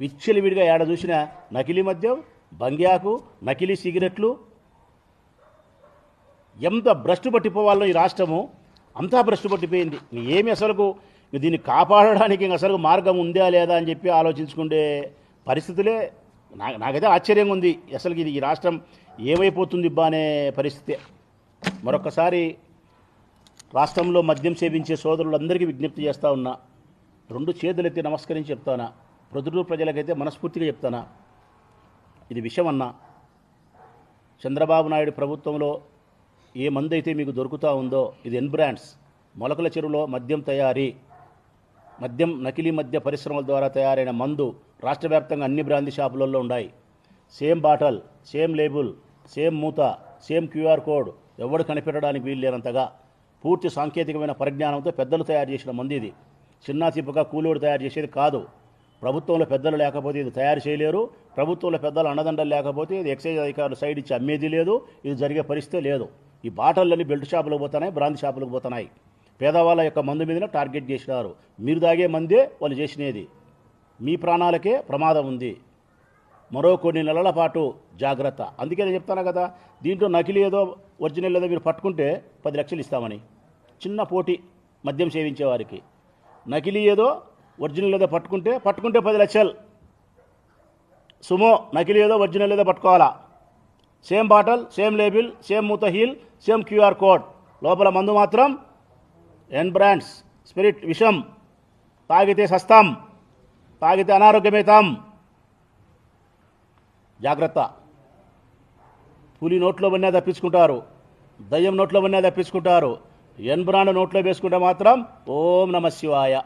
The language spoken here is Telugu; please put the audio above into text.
విచ్చలివిడిగా ఏడ చూసిన నకిలీ మద్యం బంగ్యాకు నకిలీ సిగరెట్లు. ఎంత భ్రష్టు పట్టిపోవాలో ఈ రాష్ట్రము అంతా భ్రష్టు పట్టిపోయింది. ఏమి అసలుకు? దీన్ని కాపాడడానికి అసలు మార్గం ఉందా లేదా అని చెప్పి ఆలోచించుకుంటే పరిస్థితులే నా నాకైతే ఆశ్చర్యంగా ఉంది. అసలు ఇది ఈ రాష్ట్రం ఏమైపోతుంది బా అనే పరిస్థితి. మరొకసారి రాష్ట్రంలో మద్యం సేవించే సోదరులందరికీ విజ్ఞప్తి చేస్తూ ఉన్నా. రెండు చేతులెత్తి నమస్కరించి చెప్తానా? ప్రొద్దుటూరు ప్రజలకైతే మనస్ఫూర్తిగా చెప్తానా? ఇది విషయం అన్నా చంద్రబాబు నాయుడు ప్రభుత్వంలో ఏ మందు అయితే మీకు దొరుకుతూ ఉందో ఇది ఎన్ బ్రాండ్స్. మొలకల చెరువులో మద్యం తయారీ మద్యం నకిలీ మద్య పరిశ్రమల ద్వారా తయారైన మందు రాష్ట్ర వ్యాప్తంగా అన్ని బ్రాందీ షాపులలో ఉన్నాయి same bottle same label same మూత సేమ్ క్యూఆర్ కోడ్ ఎవడు కనిపెట్టడానికి వీల్లేనంతగా పూర్తి సాంకేతికమైన పరిజ్ఞానంతో పెద్దలు తయారు చేసిన మంది ఇది. చిన్న చిప్పగా కూలోడు తయారు చేసేది కాదు. ప్రభుత్వంలో పెద్దలు లేకపోతే ఇది తయారు చేయలేరు. ప్రభుత్వంలో పెద్దలు అన్నదండలు లేకపోతే ఇది ఎక్సైజ్ అధికారులు సైడ్ ఇచ్చి అమ్మేది లేదు. ఇది జరిగే పరిస్థితి లేదు. ఈ బాటలన్నీ బెల్ట్ షాపులకు పోతున్నాయి బ్రాంతి షాపులకు పోతున్నాయి. పేదవాళ్ళ యొక్క మందు మీదనే టార్గెట్ చేసినారు. మీరు తాగే మందే వాళ్ళు చేసినది. మీ ప్రాణాలకే ప్రమాదం ఉంది. మరో కొన్ని నెలల పాటు జాగ్రత్త. అందుకే నేను చెప్తాను కదా దీంట్లో నకిలీ ఏదో ఒరిజినల్ ఏదో మీరు పట్టుకుంటే పది లక్షలు ఇస్తామని. చిన్న పోటీ మద్యం సేవించే వారికి. నకిలీ ఏదో ఒరిజినల్ ఏదో పట్టుకుంటే పట్టుకుంటే పది లక్షలు. సుమో నకిలీ ఏదో ఒరిజినల్ ఏదో పట్టుకోవాలా? Same bottle same label same మూత హీల్ సేమ్ క్యూఆర్ కోడ్. లోపల మందు మాత్రం ఎన్ బ్రాండ్స్. స్పిరిట్ విషం. తాగితే సస్తాం. తాగితే అనారోగ్యమైతాం. జాగ్రత్త. పులి నోట్లో వన్నా తప్పించుకుంటారు. దయ్యం నోట్లో వన్నా తప్పించుకుంటారు. ఎన్ బ్రాండ్ నోట్లో వేసుకుంటే మాత్రం ఓం నమ శివాయ.